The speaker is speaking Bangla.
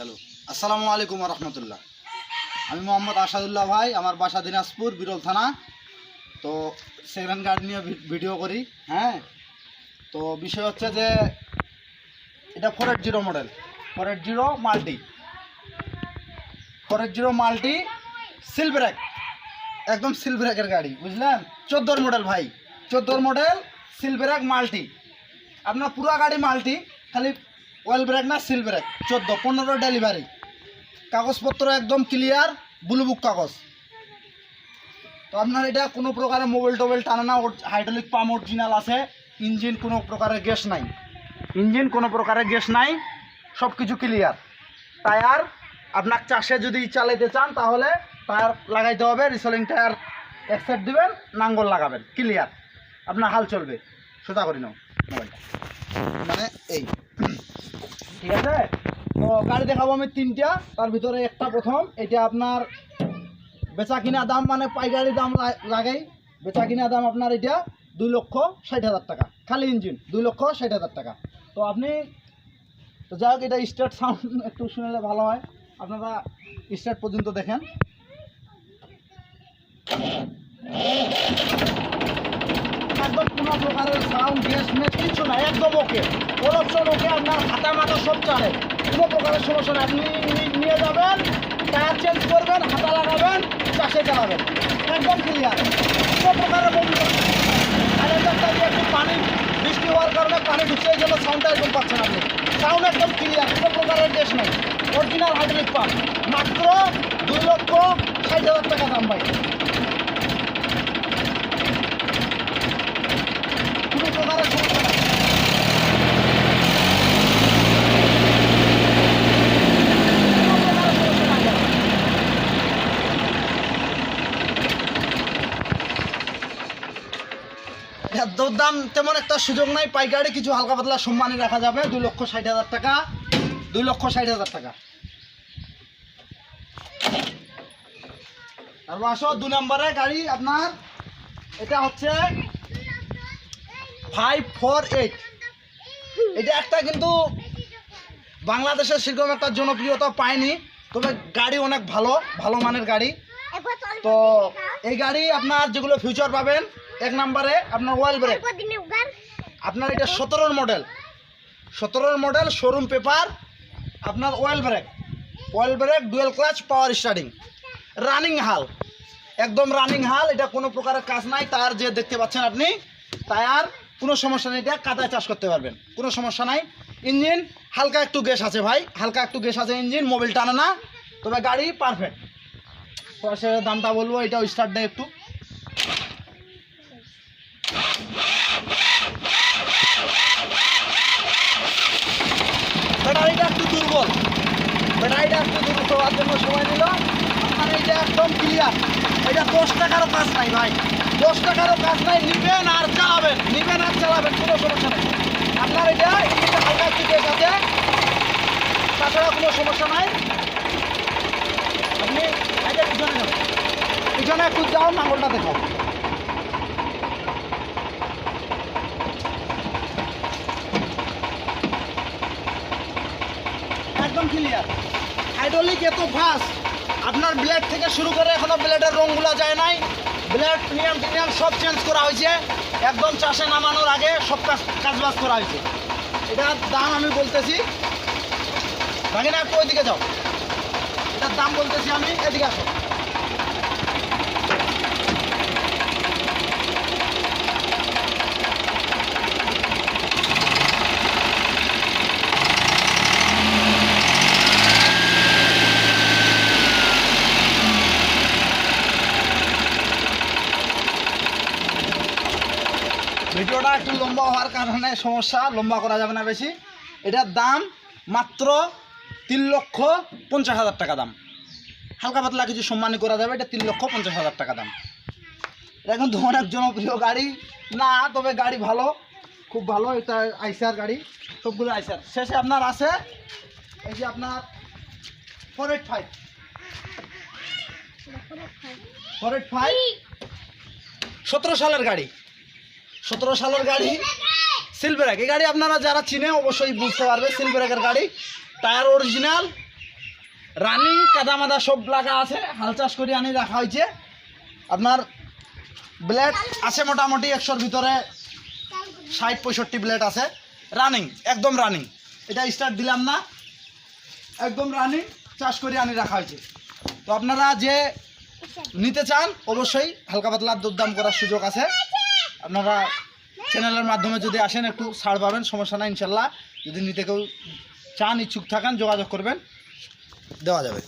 চলো। আসসালামু আলাইকুম রহমতুল্লাহ। আমি মোহাম্মদ আসাদুল্লাহ ভাই, আমার বাসা দিনাজপুর, বিরল থানা। তো সেকেন্ড গার্ড নিয়ে ভিডিও করি হ্যাঁ? তো বিষয় হচ্ছে যে, এটা four eight zero model four eight zero multi four eight zero multi seal brake একদম সিলব্রেকের গাড়ি, বুঝলেন? চোদ্দোর মডেল ভাই। চোদ্দোর মডেল সিলব্রেক মাল্টি আপনার পুরো গাড়ি মাল্টি খালি ওয়েল ব্রেক না সিল ব্রেক? চোদ্দ, পনেরো ডেলিভারি। কাগজপত্র একদম ক্লিয়ার ব্লু বুক কাগজ। তো আপনার এটা কোনো প্রকারের মোবাইল টোবাইল টানে না হাইড্রোলিক পাম্প অরিজিনাল আছে ইঞ্জিন কোনো প্রকারের গ্যাস নাই। ইঞ্জিন কোনো প্রকারের গ্যাস নাই সব কিছু ক্লিয়ার টায়ার, আপনার চাষে যদি চালাইতে চান, তাহলে টায়ার লাগাইতে হবে রিসলিং টায়ার এক দিবেন, নাঙ্গল লাগাবেন ক্লিয়ার আপনার হাল চলবে। সোজা করি নাও, মোবাইলটা। মানে এই। ঠিক আছে? তো গাড়ি দেখাবো আমি তিনটা, তার ভিতরে একটা প্রথম, এটা আপনার বেচা কিনা দাম মানে পাইকারি দাম লাগাই বেচা কিনা দাম আপনার এটা দুই লক্ষ ষাট হাজার টাকা। খালি ইঞ্জিন, দুই লক্ষ ষাট হাজার টাকা। তো আপনি, তো যাই হোক, এটা স্টার্ট সাউন্ড একটু শুনলে ভালো হয়। আপনারা স্টার্ট পর্যন্ত দেখেন। একদম কোনো প্রকারের সাউন্ড গ্যাস মেস কিছু না, একদম ওকে অপশন ওকে আপনার হাতা মাথা সব চলে। কোনো প্রকারের সমস্যা নেই। আপনি নিয়ে যাবেন টায়ার চেঞ্জ করবেন, হাতা লাগাবেন, চাষে চালাবেন। একদম ক্লিয়ার কোনো প্রকারের আর এটা দিয়ে একটু পানি, বৃষ্টি হওয়ার কারণে পানি ঢুকছে এই জন্য সাউন্ডটা একদম পাচ্ছেন আপনি। সাউন্ড একদম ক্লিয়ার কোনো প্রকারের গ্যাস নেই। অরিজিনাল হাইড্রোলিক পাম্প মাত্র দুই লক্ষ ষাট হাজার টাকা দাম ভাই কোনো প্রকারের সমস্যা নেই কোনো প্রকারের সমস্যা নাই দাদা। এত দাম তেমন একটা সুযোগ নাই, পাইকারি কিছু হালকা পাতলা সম্মানে রাখা যাবে, দুই লক্ষ ষাট হাজার টাকা, দুই লক্ষ ষাট হাজার টাকা। তারপর আসো, দু নম্বরে গাড়ি আপনার, এটা হচ্ছে ফাইভ ফোর এইট এটা একটা কিন্তু বাংলাদেশের সেরকম একটা জনপ্রিয়তা পায়নি, তবে গাড়ি অনেক ভালো ভালো মানের গাড়ি। তো এই গাড়ি আপনার যেগুলো ফিউচার পাবেন এক নম্বরে আপনার ওয়েল ব্রেক আপনার এটা সতেরোর মডেল সতেরোর মডেল শোরুম পেপার আপনার oil brake oil brake dual clutch power starting running হাল একদম রানিং হাল এটা কোনো প্রকারের কাজ নাই তার যে দেখতে পাচ্ছেন আপনি টায়ার কোনো সমস্যা নেই এটা কাদায় চাষ করতে পারবেন। কোনো সমস্যা নাই। ইঞ্জিন হালকা একটু গ্যাস আছে ভাই হালকা একটু গ্যাস আছে ইঞ্জিন মোবিল টানে না। তবে গাড়ি পারফেক্ট দামটা বলব এটাও স্টার্ট দেয় একটু। ব্যাটারিটা একটু দুর্বল হওয়ার জন্য সময় নিল। আপনার এইটা একদম ক্লিয়ার এটা দশ টাকারও কাজ নাই ভাই। দশ টাকারও কাজ নাই, নিবেন আর চালাবেন, নিবেন আর চালাবেন, কোনো সমস্যা নেই। আপনার এটা ইঞ্জিনটা হালকা তাছাড়া কোনো সমস্যা নাই। আপনি এটা পিছনে যান। পিছনে একটু যাও নাঙ্গলটা দেখাও একদম ক্লিয়ার হাইড্রোলিক এত ফাস্ট আপনার ব্লেড থেকে শুরু করে এখনও ব্লেডের রঙগুলো যায় নাই। ব্লেড নিয়ম টিনিয়াম সব চেঞ্জ করা হয়েছে। একদম চাষে নামানোর আগে সব কাজ কাজবাজ করা হয়েছে। এটার দাম আমি বলতেছি। ভাগিনা একটু ওইদিকে যাও। এটার দাম বলতেছি আমি, এদিকে আসো। ভিডিওটা একটু লম্বা হওয়ার কারণে সমস্যা, লম্বা করা যাবে না বেশি। এটার দাম মাত্র তিন লক্ষ পঞ্চাশ হাজার টাকা দাম। হালকা পাতলা কিছু সম্মানী করা যাবে, এটা তিন লক্ষ পঞ্চাশ হাজার টাকা দাম। এটা কিন্তু অনেক জনপ্রিয় গাড়ি। না, তবে গাড়ি ভালো, খুব ভালো, এটা আইসার গাড়ি, সবগুলো আইসার শেষে আপনার আছে, এই যে আপনার four eight five. Four eight five, সতেরো সালের গাড়ি। সতেরো সালের গাড়ি। সিলভেরাক এই গাড়ি আপনারা যারা চিনে অবশ্যই বুঝতে পারবে সিলভেরাকের গাড়ি। টায়ার অরিজিনাল রানিং কাদা মাদা সব লাগা আছে। হাল চাষ করে আনি রাখা হয়েছে। আপনার ব্লেড আছে মোটামুটি একশোর ভিতরে ষাট পঁয়ষট্টি ব্লেড আছে। রানিং একদম রানিং এটা স্টার্ট দিলাম না। একদম রানিং চাষ করে আনি রাখা হয়েছে। তো আপনারা যে নিতে চান, অবশ্যই হালকা পাতলা দরদাম করার সুযোগ আছে। আপনারা চ্যানেলের মাধ্যমে যদি আসেন, একটু ছাড় পাবেন, সমস্যা নাই, ইনশাল্লাহ। যদি নিতে কেউ চান, ইচ্ছুক থাকেন, যোগাযোগ করবেন, দেওয়া যাবে।